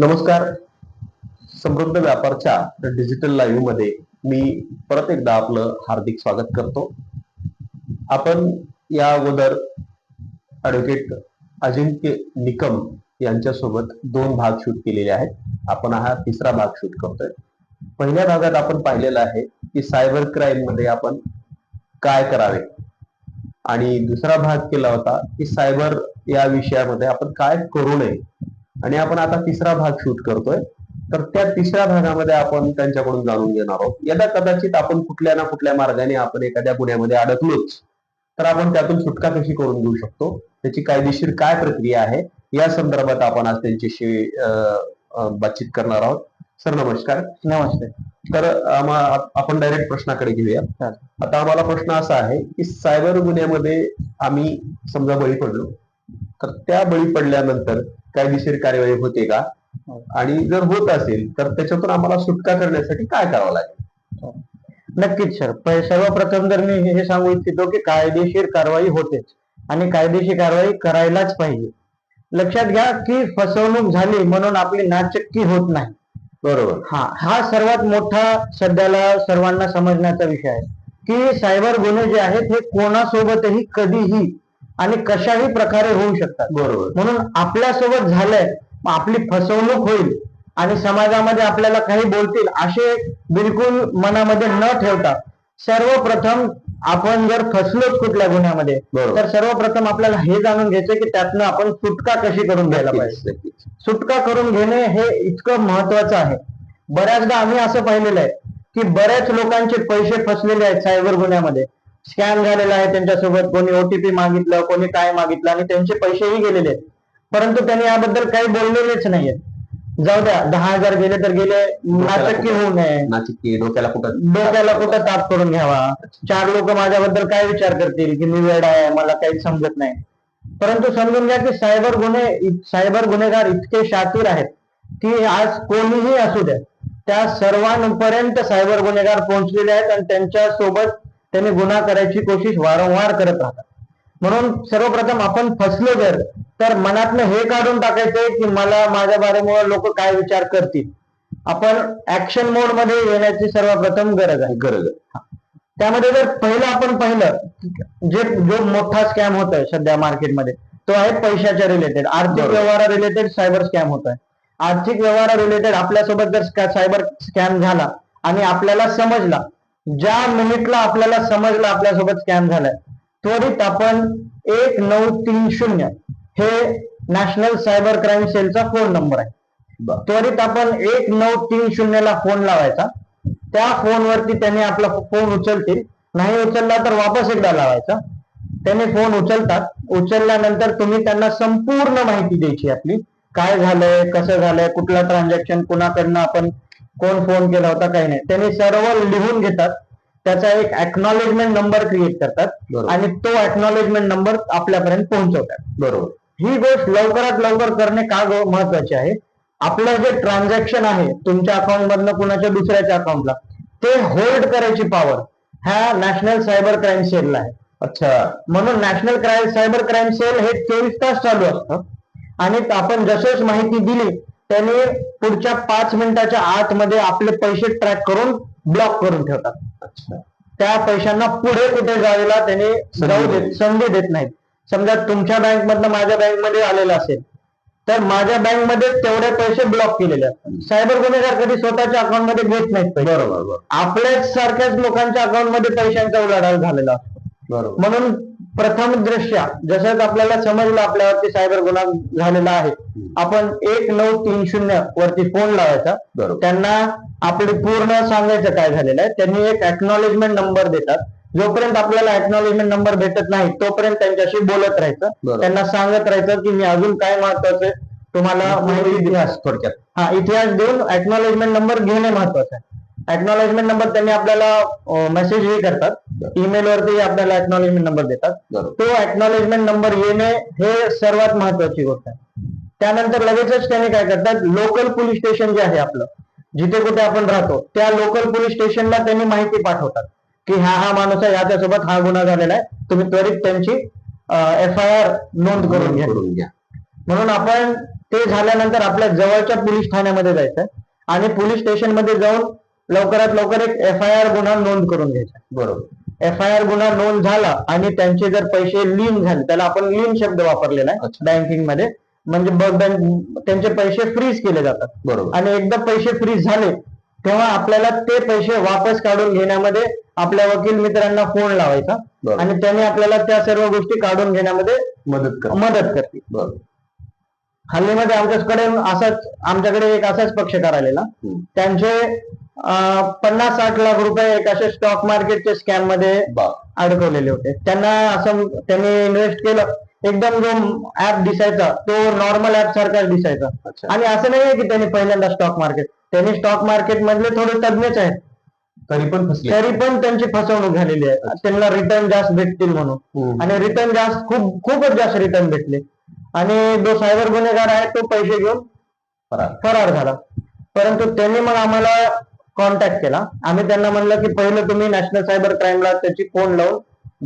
नमस्कार. समृद्ध व्यापारच्या डिजिटल लाईव्हमध्ये मी परत एकदा आपलं हार्दिक स्वागत करतो. आपण या अगोदर ॲडव्होकेट अजिंक्य निकम यांच्यासोबत दोन भाग शूट केलेले आहेत. आपण हा तिसरा भाग शूट करतोय. पहिल्या भागात आपण पाहिलेलं आहे की सायबर क्राईममध्ये आपण काय करावे? आणि दुसरा भाग केला होता की सायबर या विषयामध्ये आपण काय करू नये? आणि आपण आता तिसरा भाग शूट करतोय. तर त्या तिसऱ्या भागामध्ये आपण त्यांच्याकडून जाणून घेणार आहोत. यदा कदाचित आपण कुठल्या ना कुठल्या मार्गाने आपण एखाद्या गुन्ह्यामध्ये अडकलोच तर आपण त्यातून सुटका कशी करून घेऊ शकतो. त्याची कायदेशीर काय प्रक्रिया आहे या संदर्भात आपण आज त्यांच्याशी बातचीत करणार आहोत. सर नमस्कार. नमस्ते. तर आपण डायरेक्ट प्रश्नाकडे घेऊया. आता आम्हाला प्रश्न असा आहे की सायबर गुन्ह्यामध्ये आम्ही समजा बळी पडलो तर त्या बळी पडल्यानंतर कायदेशीर कार्यवाही होते का. आणि जर होत असेल तर त्याच्यातून आम्हाला सुटका करण्यासाठी काय करावं लागेल? नक्कीच सर. सर्वप्रथम तर मी हे सांगू इच्छितो की कायदेशीर कारवाई होतेच आणि कायदेशीर कारवाई करायलाच पाहिजे. लक्षात घ्या की फसवणूक झाली म्हणून आपली नाचक्की होत नाही. बरोबर. हा हा सर्वात मोठा सध्याला सर्वांना समजण्याचा विषय आहे की सायबर गुन्हे जे आहेत हे कोणासोबतही कधीही आणि कशाही प्रकारे होऊ शकतात. बरोबर. म्हणून आपल्यासोबत झालंय आपली फसवणूक होईल आणि समाजामध्ये आपल्याला काही बोलतील असे बिलकुल मनामध्ये न ठेवता सर्वप्रथम आपण जर फसलोच कुठल्या गुन्ह्यामध्ये. तर सर्वप्रथम आपल्याला हे जाणून घ्यायचं की त्यातनं आपण सुटका कशी करून घ्यायला पाहिजे. सुटका करून घेणे हे इतकं महत्वाचं आहे. बऱ्याचदा आम्ही असं पाहिलेलं आहे की बऱ्याच लोकांचे पैसे फसलेले आहेत सायबर गुन्ह्यामध्ये. स्कॅम झालेला आहे त्यांच्यासोबत. कोणी ओटीपी मागितलं कोणी काय मागितलं आणि त्यांचे पैसेही गेलेले आहेत. परंतु त्यांनी याबद्दल काही बोललेलेच नाहीयेत. जाऊ द्या दहा हजार गेले तर गेले नाचक्की होऊ नये. डोक्याला कुठं? डोक्याला कुठं ताप करून घ्यावा? चार लोक माझ्याबद्दल काय विचार करतील? की मी वेळ आहे मला काही समजत नाही. परंतु समजून घ्या की सायबर गुन्हे सायबर गुन्हेगार इतके शातीर आहेत की आज कोणीही असू द्या त्या सर्वांपर्यंत सायबर गुन्हेगार पोहोचलेले आहेत आणि त्यांच्यासोबत त्यांनी गुन्हा करायची कोशिश वारंवार करत राहतात. म्हणून सर्वप्रथम आपण फसलो जर तर मनातनं हे काढून टाकायचंय की मला माझ्या बारेमुळे लोक काय विचार करतील. आपण ऍक्शन मोडमध्ये येण्याची सर्वप्रथम गरज आहे. गरज आहे. त्यामध्ये जर पहिलं आपण पाहिलं जे जो मोठा स्कॅम होत आहे सध्या मार्केटमध्ये तो आहे पैशाच्या रिलेटेड आर्थिक. व्यवहारा रिलेटेड सायबर स्कॅम होत आहे आर्थिक व्यवहारा रिलेटेड आपल्यासोबत जर सायबर स्कॅम झाला आणि आपल्याला समजला ज्या मिनिटला आपल्याला समजला आपल्यासोबत स्कॅम झालाय त्वरित आपण एक नऊ तीन शून्य हे नॅशनल सायबर क्राईम सेलचा फोन नंबर आहे. त्वरित आपण एक नऊ तीन शून्यला फोन लावायचा. त्या फोनवरती त्यांनी आपला फोन उचलतील. नाही उचलला तर वापस एकदा लावायचा. त्यांनी फोन उचलतात. उचलल्यानंतर तुम्ही त्यांना संपूर्ण माहिती द्यायची आपली. काय झालंय कसं झालंय कुठलं ट्रान्झॅक्शन कुणाकडनं आपण कोण फोन केला होता काही नाही. त्यांनी सर्व लिहून घेतात. त्याचा एक अक्नॉलेजमेंट नंबर क्रिएट करतात. आणि तो अक्नॉलेजमेंट नंबर आपल्यापर्यंत पोहोचवतात. बरोबर. ही गोष्ट लवकरात लवकर करणे का गो- महत्वाची आहे? आपलं जे ट्रान्झॅक्शन आहे तुमच्या अकाउंट मधनं कुणाच्या दुसऱ्याच्या अकाउंटला ते होल्ड करायची पॉवर ह्या नॅशनल सायबर क्राईम सेलला आहे. अच्छा. म्हणून national crime cyber crime cell हे चोवीस तास चालू असतं. आणि आपण जसंच माहिती दिली त्याने पुढच्या पाच मिनिटाच्या आतमध्ये आपले पैसे ट्रॅक करून ब्लॉक करून ठेवतात. त्या पैशांना पुढे कुठे जायला त्याने जाऊ देत संधी देत नाहीत. समजा तुमच्या बँक मधनं माझ्या बँकमध्ये आलेलं असेल तर माझ्या बँकमध्ये तेवढे पैसे ब्लॉक केलेले असतात सायबर गुन्हेगार कधी स्वतःच्या अकाउंटमध्ये घेत नाहीत बरोबर आपल्याच सारख्याच लोकांच्या अकाउंटमध्ये पैशांचा उलाढाल झालेला असतो. बरोबर. म्हणून प्रथम दृष्ट्या जसंच आपल्याला समजलं आपल्यावरती सायबर गुन्हा झालेला आहे आपण एक नऊ तीन शून्य वरती फोन लावायचा. त्यांना आपले पूर्ण सांगायचं काय झालेलं आहे. त्यांनी एक अक्नॉलेजमेंट नंबर देतात. जोपर्यंत आपल्याला अक्नॉलेजमेंट नंबर भेटत नाही तोपर्यंत त्यांच्याशी बोलत राहायचं. त्यांना सांगत राहायचं की मी अजून काय महत्वाचं आहे तुम्हाला माहिती इतिहास थोडक्यात. हा इतिहास देऊन अक्नॉलेजमेंट नंबर घेणे महत्वाचं आहे. अक्नॉलेजमेंट नंबर त्यांनी आपल्याला मेसेजही करतात. ईमेल वरती आपल्याला अक्नॉलेजमेंट नंबर देतात. तो अक्नॉलेजमेंट नंबर येणे हे सर्वात महत्वाची गोष्ट आहे. त्यानंतर लगेचच त्यांनी काय करतात लोकल पोलीस स्टेशन जे आहे आपलं जिथे कुठे आपण राहतो त्या लोकल पोलीस स्टेशनला त्यांनी माहिती पाठवतात की हा हा माणूस आहे याच्यासोबत हा गुन्हा झालेला आहे तुम्ही त्वरित त्यांची एफ आय आर नोंद करून घ्या. म्हणून आपण ते झाल्यानंतर आपल्या जवळच्या पोलीस ठाण्यामध्ये जायचं आणि पोलीस स्टेशनमध्ये जाऊन लवकरात लवकर एक एफ आय आर गुन्हा नोंद करून घ्यायचा बरोबर. एफ आय आर गुन्हा नोंद झाला आणि त्यांचे जर पैसे लीन झाले त्याला आपण लीन शब्द वापरलेला आहे. बँकिंगमध्ये म्हणजे त्यांचे पैसे फ्रीज केले जातात. बरोबर. आणि एकदा पैसे फ्रीज झाले तेव्हा आपल्याला ते पैसे वापस काढून घेण्यामध्ये आपल्या वकील मित्रांना फोन लावायचा. आणि त्याने आपल्याला त्या सर्व गोष्टी काढून घेण्यामध्ये मदत कर मदत करते. बरोबर. हल्लीमध्ये आमच्याकडे असाच आमच्याकडे एक असाच पक्षकार आलेला. त्यांचे पन्नास साठ लाख रुपये एक असे स्टॉक मार्केटच्या स्कॅममध्ये अडकवलेले होते. त्यांना असं त्यांनी इन्व्हेस्ट केलं. एकदम जो ऍप दिसायचा तो नॉर्मल ऍप सारखाच दिसायचा. आणि असं नाहीये की त्यांनी पहिल्यांदा स्टॉक मार्केट त्यांनी स्टॉक मार्केट मधले थोडे तज्ञच आहेत. तरी पण तरी पण त्यांची फसवणूक झालेली आहे. त्यांना रिटर्न जास्त भेटतील म्हणून. हम्म. आणि रिटर्न जास्त खूप खूपच जास्त रिटर्न भेटले. आणि जो सायबर गुन्हेगार आहे तो पैसे घेऊन. फरार झाला. परंतु त्यांनी मग आम्हाला कॉन्टॅक्ट केला. आम्ही त्यांना म्हणलं की पहिलं तुम्ही नॅशनल सायबर क्राईमला त्याची फोन लावून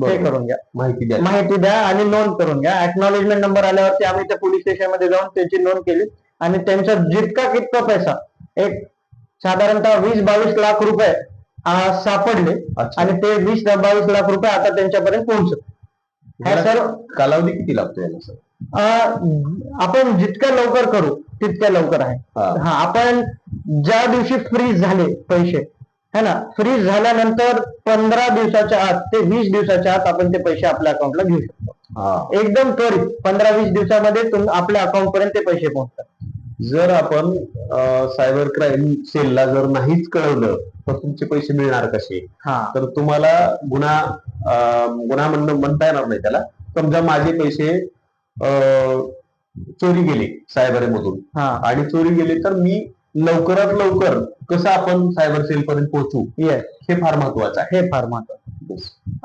हे. करून घ्या. माहिती द्या. माहिती द्या आणि नोंद करून घ्या. ऍक्नॉलेजमेंट नंबर आल्यावरती आम्ही त्या पोलीस स्टेशनमध्ये जाऊन त्याची नोंद केली. आणि त्यांचा जितका कितका पैसा एक साधारणतः वीस बावीस लाख रुपये सापडले. आणि ते वीस बावीस लाख रुपये आता त्यांच्यापर्यंत पोहोचत सर्व कालावधी किती लागतो याला सर? आपण जितक्या लवकर करू तितक्या लवकर आहे. हा. आपण ज्या दिवशी फ्रीज झाले पैसे है ना? फ्रीज झाल्यानंतर पंधरा दिवसाच्या आत ते वीस दिवसाच्या आत आपण ते पैसे आपल्या अकाउंटला घेऊ शकतो. हा. एकदम त्वरित पंधरा वीस दिवसामध्ये तुम आपल्या अकाउंट पर्यंत ते पैसे पोहोचतात. जर आपण सायबर क्राईम सेलला जर नाहीच कळवलं तर तुमचे पैसे मिळणार कसे? हा. तर तुम्हाला गुन्हा गुन्हा म्हणणं म्हणता येणार नाही त्याला. समजा माझे पैसे चोरी गेले सायबर मधून हा. आणि चोरी गेले तर मी लवकरात लवकर कसं आपण सायबर सेल पर्यंत पोहोचू? येस हे फार महत्वाचं आहे. हे फार महत्वाचं.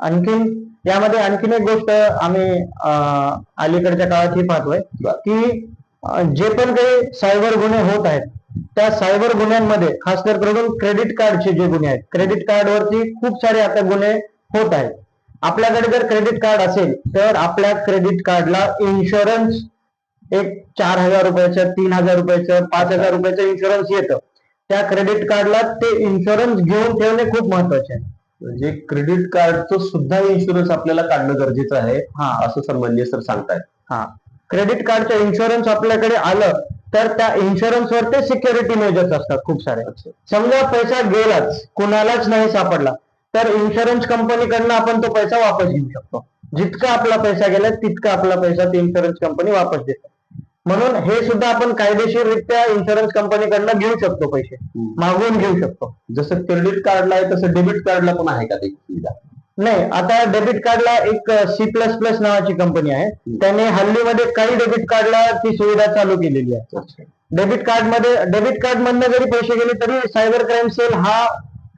आणखीन यामध्ये आणखीन एक गोष्ट आम्ही अलीकडच्या काळात ही पाहतोय. की जे पण काही सायबर गुन्हे होत आहेत त्या सायबर गुन्ह्यांमध्ये खास कर करून क्रेडिट कार्डचे जे गुन्हे आहेत क्रेडिट कार्डवरती खूप सारे आता गुन्हे होत आहेत. आपल्याकडे जर क्रेडिट कार्ड असेल तर आपल्या क्रेडिट कार्डला इन्शुरन्स एक चार हजार रुपयाचं तीन हजार रुपयाचं पाच हजार रुपयाचं इन्शुरन्स येतं. त्या क्रेडिट कार्डला ते इन्शुरन्स घेऊन ठेवणे खूप महत्त्वाचे आहे. म्हणजे क्रेडिट कार्डचं सुद्धा इन्शुरन्स आपल्याला काढणं गरजेचं आहे हा. असं सन्मान्य सर सांगतायत. हा. क्रेडिट कार्डचं इन्शुरन्स आपल्याकडे आलं तर त्या इन्शुरन्स वर ते सिक्युरिटी मेजर्स असतात खूप सारे. समजा पैसा गेलाच कुणालाच नाही सापडला तर इन्शुरन्स कंपनीकडनं आपण तो पैसा वापस घेऊ शकतो. जितका आपला पैसा गेला तितका आपला पैसा ती इन्शुरन्स कंपनी वापस देते. म्हणून हे सुद्धा आपण कायदेशीररित्या इन्शुरन्स कंपनीकडनं घेऊ शकतो पैसे. मागवून घेऊ शकतो. जसं क्रेडिट कार्डला आहे तसं डेबिट कार्डला पण आहे का ती? सुविधा नाही आता डेबिट कार्डला एक सी प्लस प्लस नावाची कंपनी आहे. त्याने हल्लीमध्ये काही डेबिट कार्डला ती सुविधा चालू केलेली आहे. डेबिट कार्डमध्ये डेबिट कार्ड मधनं जरी पैसे गेले तरी सायबर क्राईम सेल हा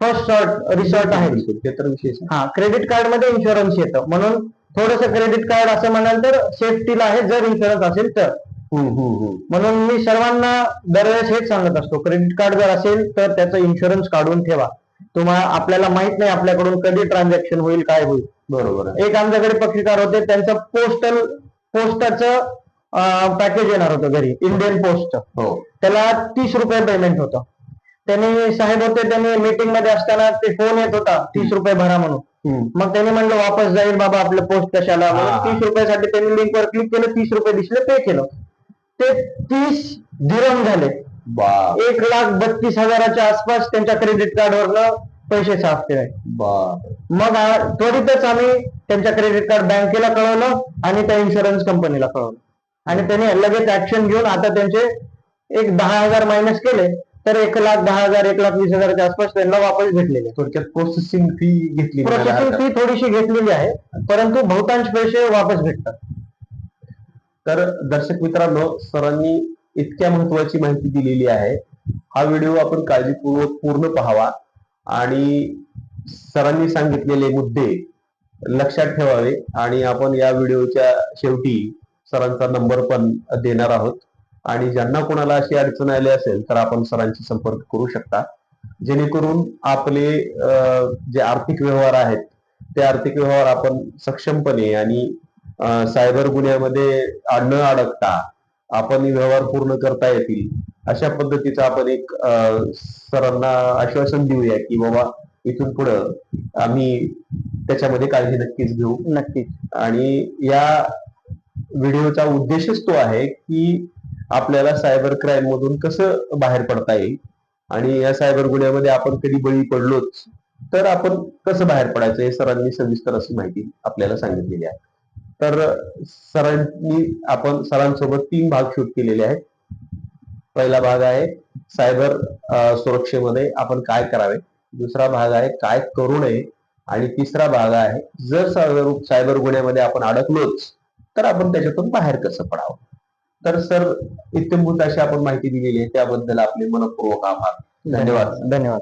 फर्स्ट शॉर्ट रिसॉर्ट आहे. ते तर विशेष आहे. हा क्रेडिट कार्डमध्ये इन्शुरन्स येतं. म्हणून थोडस क्रेडिट कार्ड असं म्हणाल तर सेफ्टीला आहे. जर इन्शुरन्स असेल तर. म्हणून मी सर्वांना दरवेळेस हेच सांगत असतो. क्रेडिट कार्ड जर असेल तर त्याचं इन्शुरन्स काढून ठेवा. तुम्हाला आपल्याला माहीत नाही आपल्याकडून कधी ट्रान्झॅक्शन होईल काय होईल. बरोबर एक आमच्याकडे पक्षीकार होते. त्यांचं पोस्टल पोस्टाचं पॅकेज येणार होतं घरी. इंडियन पोस्टचं हो. त्याला तीस रुपये पेमेंट होतं. त्यांनी साहेब होते त्यांनी मीटिंगमध्ये असताना ते फोन येत होता तीस रुपये भरा म्हणून. मग त्यांनी म्हणलं वापस जाईल बाबा आपलं पोस्ट कशाला. म्हणून तीस रुपयासाठी त्यांनी लिंकवर क्लिक केलं तीस रुपये दिसले पे केलं. ते तीस दिरम झाले. एक लाख बत्तीस हजाराच्या आसपास त्यांच्या क्रेडिट कार्डवरनं पैसे साफ केले मग त्वरितच आम्ही त्यांच्या क्रेडिट कार्ड बँकेला कळवलं आणि त्या इन्शुरन्स कंपनीला कळवलं. आणि त्यांनी लगेच ऍक्शन घेऊन आता त्यांचे एक दहा हजार मायनस केले. तर एक लाख दहा हजार एक लाख वीस हजारच्या आसपास त्यांना वापस भेटलेले. थोडक्यात प्रोसेसिंग फी घेतली प्रोसेसिंग फी थोडीशी घेतलेली आहे परंतु बहुतांश पैसे वापस भेटतात. तर दर्शक मित्रांनो सरांनी इतक्या महत्वाची माहिती दिलेली आहे. हा व्हिडिओ आपण काळजीपूर्वक पूर्ण पाहावा. आणि सरांनी सांगितलेले मुद्दे लक्षात ठेवावे. आणि आपण या व्हिडिओच्या शेवटी सरांचा नंबर पण देणार आहोत. आणि ज्यांना कोणाला अशी अडचण आली असेल तर आपण सरांशी संपर्क करू शकता. जेणेकरून आपले जे आर्थिक व्यवहार आहेत ते आर्थिक व्यवहार आपण सक्षमपणे आणि सायबर गुन्ह्यामध्ये न अडकता आपण व्यवहार पूर्ण करता येतील अशा पद्धतीचं आपण एक सरांना आश्वासन देऊया की बाबा इथून पुढं आम्ही त्याच्यामध्ये काळजी नक्कीच घेऊ. नक्कीच. आणि या व्हिडिओचा उद्देशच तो आहे की आपल्याला सायबर क्राईम मधून कसं बाहेर पडता येईल? आणि या सायबर गुन्ह्यामध्ये आपण कधी बळी पडलोच तर आपण कसं बाहेर पडायचं हे सरांनी सविस्तर अशी माहिती आपल्याला सांगितलेली आहे. तर सरांनी आपण सरांसोबत तीन भाग शूट केलेले आहेत. पहिला भाग आहे सायबर सुरक्षेमध्ये आपण काय करावे? दुसरा भाग आहे काय करू नये? आणि तिसरा भाग आहे जर सायबर सायबर गुन्ह्यामध्ये आपण अडकलोच तर आपण त्याच्यातून बाहेर कसं पडावं? तर सर इत्यंभूत अशी आपण माहिती दिलेली आहे. त्याबद्दल आपले मनपूर्वक आभार. धन्यवाद. धन्यवाद.